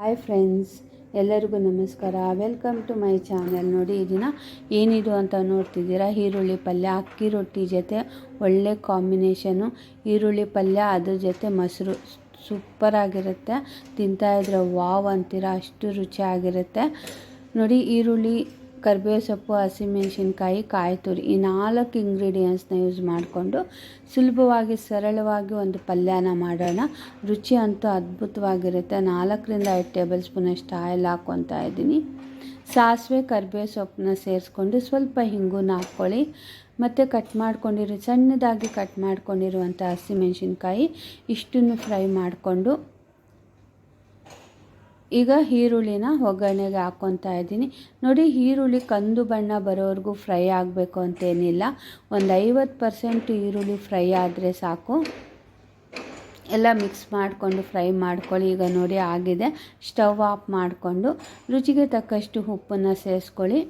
Hi friends ಎಲ್ಲರಿಗೂ ನಮಸ್ಕಾರ. Welcome to my channel ನೋಡಿ, ಈ ದಿನ ಏನಿದು ಅಂತ ನೋಡ್ತಿದ್ದೀರಾ? ಈರುಳ್ಳಿ ಪಲ್ಯ, ಅಕ್ಕಿ ರೊಟ್ಟಿ ಜೊತೆ ಒಳ್ಳೆ ಕಾಂಬಿನೇಷನು ಈರುಳ್ಳಿ ಪಲ್ಯ, ಅದ್ರ ಜೊತೆ ಮೊಸರು. ಸೂಪರಾಗಿರುತ್ತೆ ತಿಂತಾಯಿದ್ರೆ ವಾವ್ ಅಂತೀರ? ಅಷ್ಟು ರುಚಿಯಾಗಿರುತ್ತೆ. ನೋಡಿ, ಈರುಳ್ಳಿ ಕರಿಬೇವು ಸೊಪ್ಪು ಹಸಿಮೆಣಸಿನ್ಕಾಯಿ ಕಾಯಿ ತುರಿ ಈ ನಾಲ್ಕು ಇಂಗ್ರೀಡಿಯೆಂಟ್ಸ್ನ ಯೂಸ್ ಮಾಡಿಕೊಂಡು ಸುಲಭವಾಗಿ, ಸರಳವಾಗಿ ಒಂದು ಪಲ್ಯನ ಮಾಡೋಣ. ರುಚಿ ಅಂತೂ ಅದ್ಭುತವಾಗಿರುತ್ತೆ. ನಾಲ್ಕರಿಂದ ಐದು ಟೇಬಲ್ ಸ್ಪೂನಷ್ಟು ಆಯಿಲ್ ಹಾಕ್ಕೊತಾ ಇದ್ದೀನಿ. ಸಾಸಿವೆ, ಕರಿಬೇವು ಸೊಪ್ಪನ್ನ ಸೇರಿಸ್ಕೊಂಡು ಸ್ವಲ್ಪ ಹಿಂಗೂನ ಹಾಕ್ಕೊಳ್ಳಿ. ಮತ್ತು ಕಟ್ ಮಾಡ್ಕೊಂಡಿರೋ, ಸಣ್ಣದಾಗಿ ಕಟ್ ಮಾಡ್ಕೊಂಡಿರುವಂಥ ಹಸಿಮೆಣಸಿನ್ಕಾಯಿ ಇಷ್ಟನ್ನು ಫ್ರೈ ಮಾಡಿಕೊಂಡು ಈಗ ಈರುಳ್ಳಿನ ಒಗ್ಗರಣೆಗೆ ಹಾಕ್ಕೊತಾ ಇದ್ದೀನಿ. ನೋಡಿ, ಈರುಳ್ಳಿ ಕಂದು ಬಣ್ಣ ಬರೋವರೆಗೂ ಫ್ರೈ ಆಗಬೇಕು ಅಂತೇನಿಲ್ಲ. ಒಂದು ಐವತ್ತು ಪರ್ಸೆಂಟ್ ಈರುಳ್ಳಿ ಫ್ರೈ ಆದರೆ ಸಾಕು. ಎಲ್ಲ ಮಿಕ್ಸ್ ಮಾಡಿಕೊಂಡು ಫ್ರೈ ಮಾಡ್ಕೊಳ್ಳಿ. ಈಗ ನೋಡಿ, ಆಗಿದೆ. ಸ್ಟವ್ ಆಫ್ ಮಾಡಿಕೊಂಡು ರುಚಿಗೆ ತಕ್ಕಷ್ಟು ಉಪ್ಪನ್ನು ಸೇರಿಸ್ಕೊಳ್ಳಿ.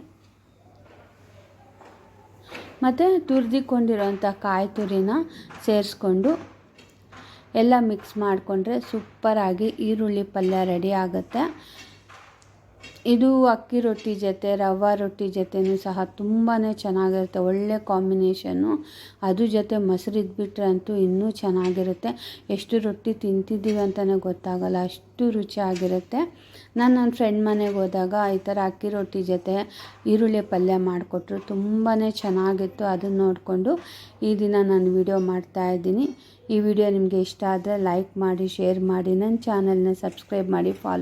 ಮತ್ತು ತುರಿದಿಕೊಂಡಿರೋಂಥ ಕಾಯಿ ತುರಿನ ಸೇರಿಸ್ಕೊಂಡು ಎಲ್ಲ ಮಿಕ್ಸ್ ಮಾಡಿಕೊಂಡ್ರೆ ಸೂಪರಾಗಿ ಈರುಳ್ಳಿ ಪಲ್ಯ ರೆಡಿ ಆಗುತ್ತೆ. ಇದು ಅಕ್ಕಿ ರೊಟ್ಟಿ ಜೊತೆ, ರವೆ ರೊಟ್ಟಿ ಜೊತೆನೂ ಸಹ ತುಂಬಾ ಚೆನ್ನಾಗಿರುತ್ತೆ. ಒಳ್ಳೆ ಕಾಂಬಿನೇಷನ್ನು. ಅದು ಜೊತೆ ಮೊಸರು ಇದ್ಬಿಟ್ರೆ ಅಂತೂ ಇನ್ನೂ ಚೆನ್ನಾಗಿರುತ್ತೆ. ಎಷ್ಟು ರೊಟ್ಟಿ ತಿಂತಿದ್ದೀವಿ ಅಂತಲೇ ಗೊತ್ತಾಗಲ್ಲ. ಅಷ್ಟು ರುಚಿಯಾಗಿರುತ್ತೆ. ನಾನು ನನ್ನ ಫ್ರೆಂಡ್ ಮನೆಗೆ ಹೋದಾಗ ಈ ಥರ ಅಕ್ಕಿ ರೊಟ್ಟಿ ಜೊತೆ ಈರುಳ್ಳಿ ಪಲ್ಯ ಮಾಡಿಕೊಟ್ರು. ತುಂಬಾ ಚೆನ್ನಾಗಿತ್ತು. ಅದನ್ನು ನೋಡಿಕೊಂಡು ಈ ದಿನ ನಾನು ವಿಡಿಯೋ ಮಾಡ್ತಾಯಿದ್ದೀನಿ ಈ ವಿಡಿಯೋ ನಿಮಗೆ ಇಷ್ಟ ಆದರೆ ಲೈಕ್ ಮಾಡಿ, ಶೇರ್ ಮಾಡಿ. ನನ್ನ ಚಾನಲ್ನ ಸಬ್ಸ್ಕ್ರೈಬ್ ಮಾಡಿ, ಫಾಲೋ